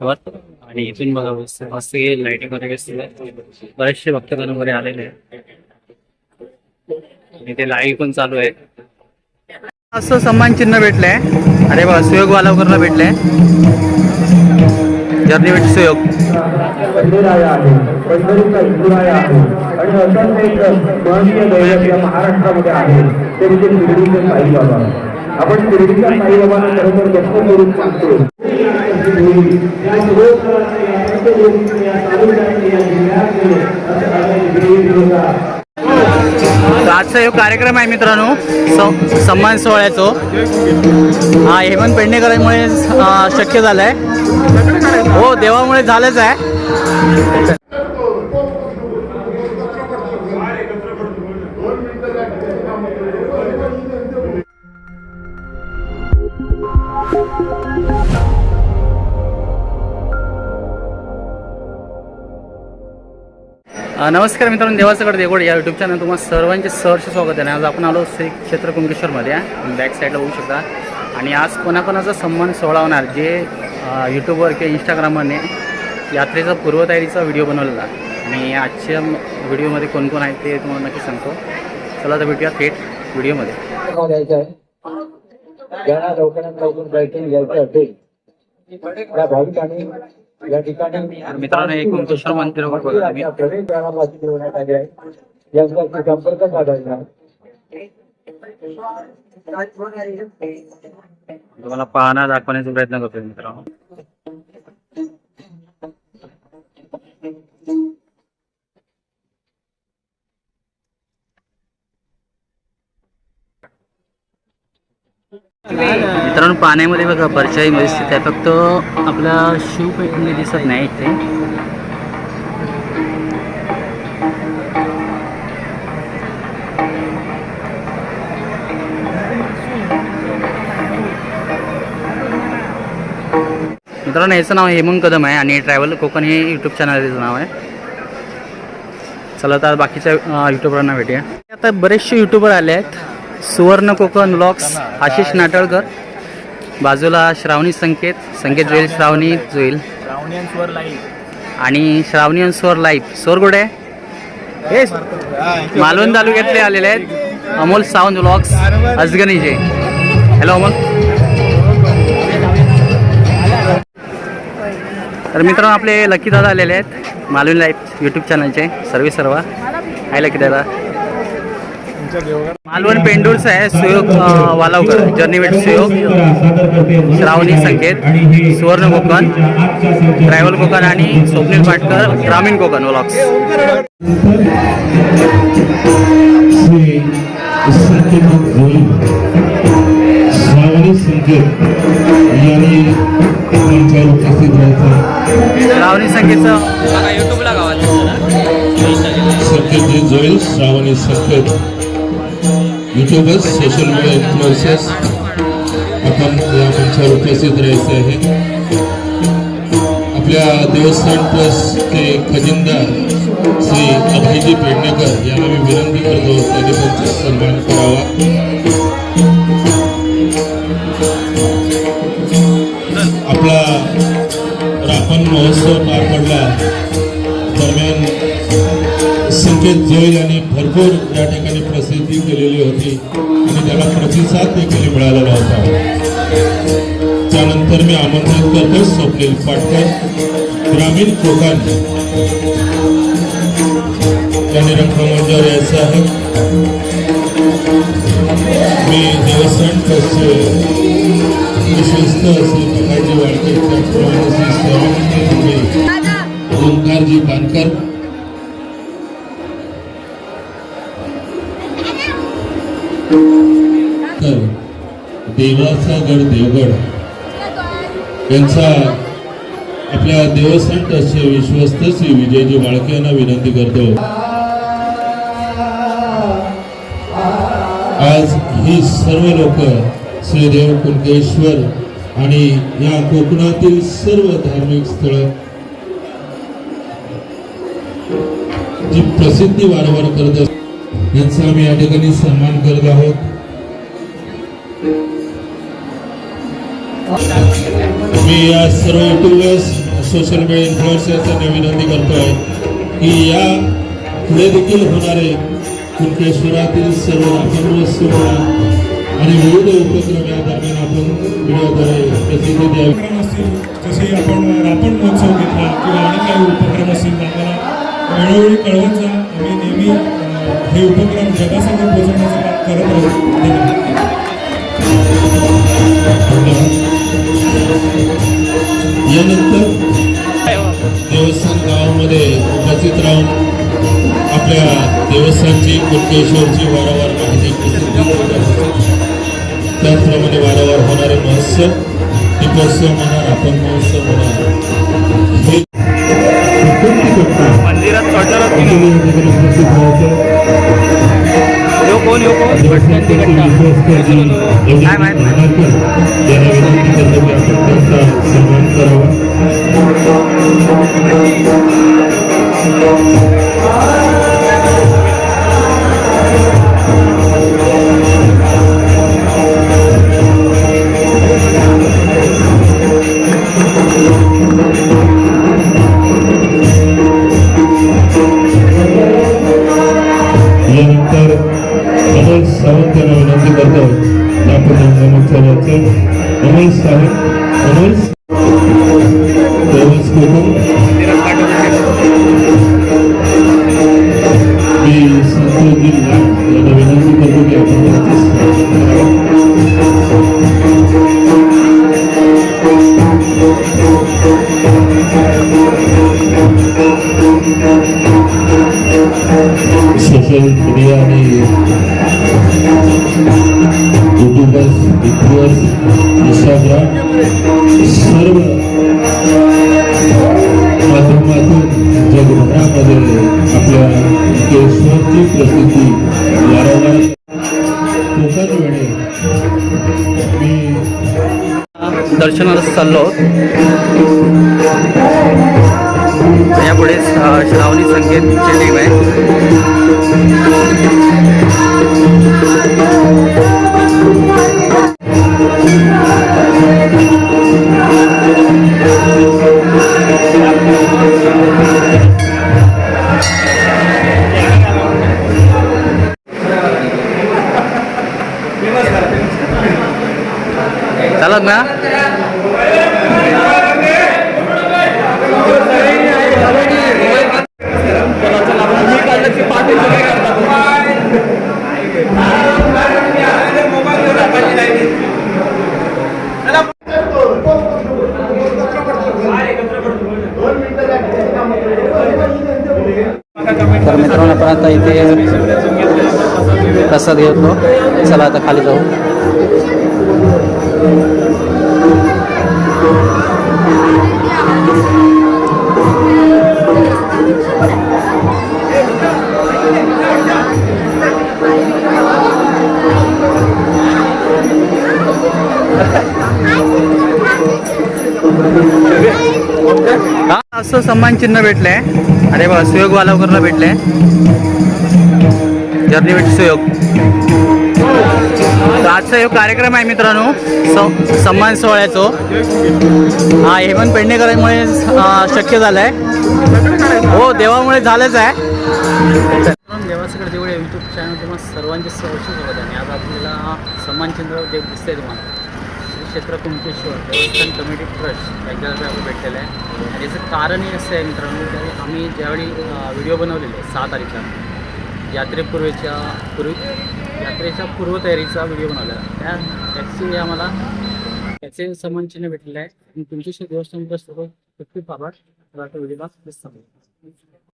आणि इथून बघा मस्त मस्त लाइटिंग वगैरे बरेचसे भक्तगण वगैरे आलेले आहेत. आणि ते लाईव्ह पण चालू आहे. असं सन्मान चिन्ह भेटलंय. अरे बा सुयोग वालावकरला भेटलंय. जर्नी विथ सुयोग. महाराष्ट्रामध्ये आहे साईबाबा आपण शिर्डीच्या साईबाबांना खरं तर दर्शन करून सांगतो. या या या या असं आजचा एक कार्यक्रम आहे मित्रांनो. स- सन्मान सोहळ्याचा. हा हेमंत पेडणेकरांमुळे शक्य झालंय. हो देवामुळे झालंच आहे. नमस्कार मित्रांनो देवाचं देवगड या यूट्यूब चॅनल तुम्हाला सर्वांचे सहर्ष स्वागत आहे. आज आपण आलो श्री क्षेत्र कुंकेश्वरमध्ये बॅक साईडला होऊ शकता. आणि आज कोणाकोणाचा सन्मान सोहळा होणार जे यूट्यूबवर किंवा इंस्टाग्रामवरने यात्रेचा पूर्वतयारीचा व्हिडिओ बनवलेला. आणि आजच्या व्हिडिओमध्ये कोण कोण आहे ते तुम्हाला नक्की सांगतो. चला तर भेटूया थेट व्हिडिओमध्ये लवकरात लवकर दर्शन घ्यायचं असेल. त्या भाविकांनी या ठिकाणी मित्रांनो मंदिर ठेवण्यात आले आहे. यांच्याशी संपर्क साधायचा. तुम्हाला पाहणं दाखवण्याचा प्रयत्न करतोय मित्रांनो. कारण पाण्यामध्ये बघा परचाई स्थित आहे. फक्त आपल्या शिवपेठमध्ये दिसत नाही इथे. मित्रांनो याचं नाव हेमंत कदम आहे आणि ट्रॅव्हल कोकण हे यूट्यूब चॅनलचं नाव आहे. चला तर बाकीच्या युट्यूबरांना भेटूया. आता बरेचसे युट्यूबर आले आहेत सुवर्ण कोकण ब्लॉग्स आशिष नाटळकर. बाजूला श्रावणी संकेत संकेत जोईल श्रावणी जोईल. आणि श्रावणी आणि स्वर लाईव्ह स्वर कुठे? आहे? हे मालवण तालुक्यातले आलेले आहेत. अमोल सावंत ब्लॉग्स अजगनीचे हॅलो अमोल. तर मित्रांनो आपले लकी दादा आलेले आहेत मालवण लाईव्ह यूट्यूब चॅनलचे सर्व सर्व. आहे लकी दादा. मालवण पेंडूरचं आहे सुयोग वालावकर जर्नी विथ सुयोग श्रावणी संकेत सुवर्ण कोकण ट्रॅव्हल कोकण आणि स्वप्नील पाटकर ग्रामीण कोकण व्लॉग्स श्रावणी संकेतचं Sanket जोईल Shravani Sanket. YouTubers social media influencers आपण या मंचावर उपस्थित राहायचे आहे. आपल्या देवस्थान ट्रस्टचे खजिनदार श्री अभयजी पेडणेकर यांना मी विनंती करतो त्यांनी त्यांचा सन्मान करावा. आपला रापण महोत्सव पार पडला. दरम्यान संकेत जैन यांनी भरपूर या ठिकाणी प्रसिद्धी केलेली होती. आणि त्याला प्रतिसाद देखील मिळालेला होता त्यानंतर मी आमंत्रित करतो स्वप्नील पाटकर ग्रामीण कोकण. त्यांनी रंगमंचावर यायचं आहे. मी देवस्थान ट्रस्टचे विश्वस्त श्री प्रकाशजी वाडके त्याचप्रमाणे श्री ओंकारजी बानकर तर देवाचा गड देवगड यांचा आपल्या देवस्थान ट्रस्टचे विश्वस्त श्री विजयजी बाळके यांना विनंती करतो. आज ही सर्व लोक श्रीदेव कुणकेश्वर आणि या कोकणातील सर्व धार्मिक स्थळ जी प्रसिद्धी वारंवार करत असतात. यांचा आम्ही या ठिकाणी सन्मान करत आहोत. मी या सर्व युट्यूबर्स सोशल मीडिया इन्फ्लुएन्सर्सना विनंती करतोय की या पुढे देखील होणारे कुंकेश्वरातील सर्व राखणमहोत्सव आणि विविध उपक्रम या दरम्यान आपण व्हिडिओद्वारे प्रसिद्धी द्यावी उपक्रम असतील जसे आपण रापण महोत्सव घेतला किंवा अनेक काही उपक्रम असतील आम्हाला वेळोवेळी कळवत जा. आम्ही नेहमी हे उपक्रम जगासमोर पोहोचवण्याचं काम करत आहोत यानंतर देवस्थान गावामध्ये उपस्थित राहून आपल्या देवस्थानची कुटकेश्वरची वारंवार माहिती त्याचप्रमाणे वारंवार होणारे महोत्सव दीपोत्सव म्हणा आपण महोत्सव म्हणा हे मंदिरात या ठिकाणी उपस्थित राहायचं यो कोण यो कोण भटक्यांची घटना काय माहीत नाही. सावंत यांना विनंती करतो आपण महोत्सवाचे अमोल सावंत चाललो आहोत. यापुढे अं, श्रावणी संकेतची टीम आहे. चालत ना तर मित्रांनो आपण आता इथे प्रसाद घेतो चला आता खाली जाऊ. असं सन्मान चिन्ह भेटलंय. अरे बा सुयोग वालावकरला भेटलंय. जर्नी विथ सुयोग. तर आजचा एक कार्यक्रम आहे मित्रांनो स सन्मान सोहळ्याचो. हा हेमंत पेडणेकरांमुळे शक्य झालं आहे हो देवामुळे झालंच आहे. देवासकडे जेवढे यूट्यूब चॅनल तुम्हाला सर्वांचे सहर्ष स्वागत आहे. आणि आज आपल्याला सन्मान चिन्ह जे दिसतंय तुम्हाला श्री क्षेत्र कुंकेश्वर देवस्थान कमिटी ट्रस्ट यांच्याकडे आपण भेटलेलं आहे. आणि याचं कारणही असं आहे मित्रांनो की आम्ही ज्यावेळी व्हिडिओ बनवलेले सहा तारीखला यात्रेपूर्वीच्या पूर्वी यात्रेच्या पूर्वतयारीचा व्हिडिओ बनवला. त्या टॅक्सी आम्हाला त्याचे सन्मान चिन्ह भेटलेलं आहे. आणि तुमच्याशी देवस्थान ट्रस्ट खूप खूप आभार. व्हिडिओला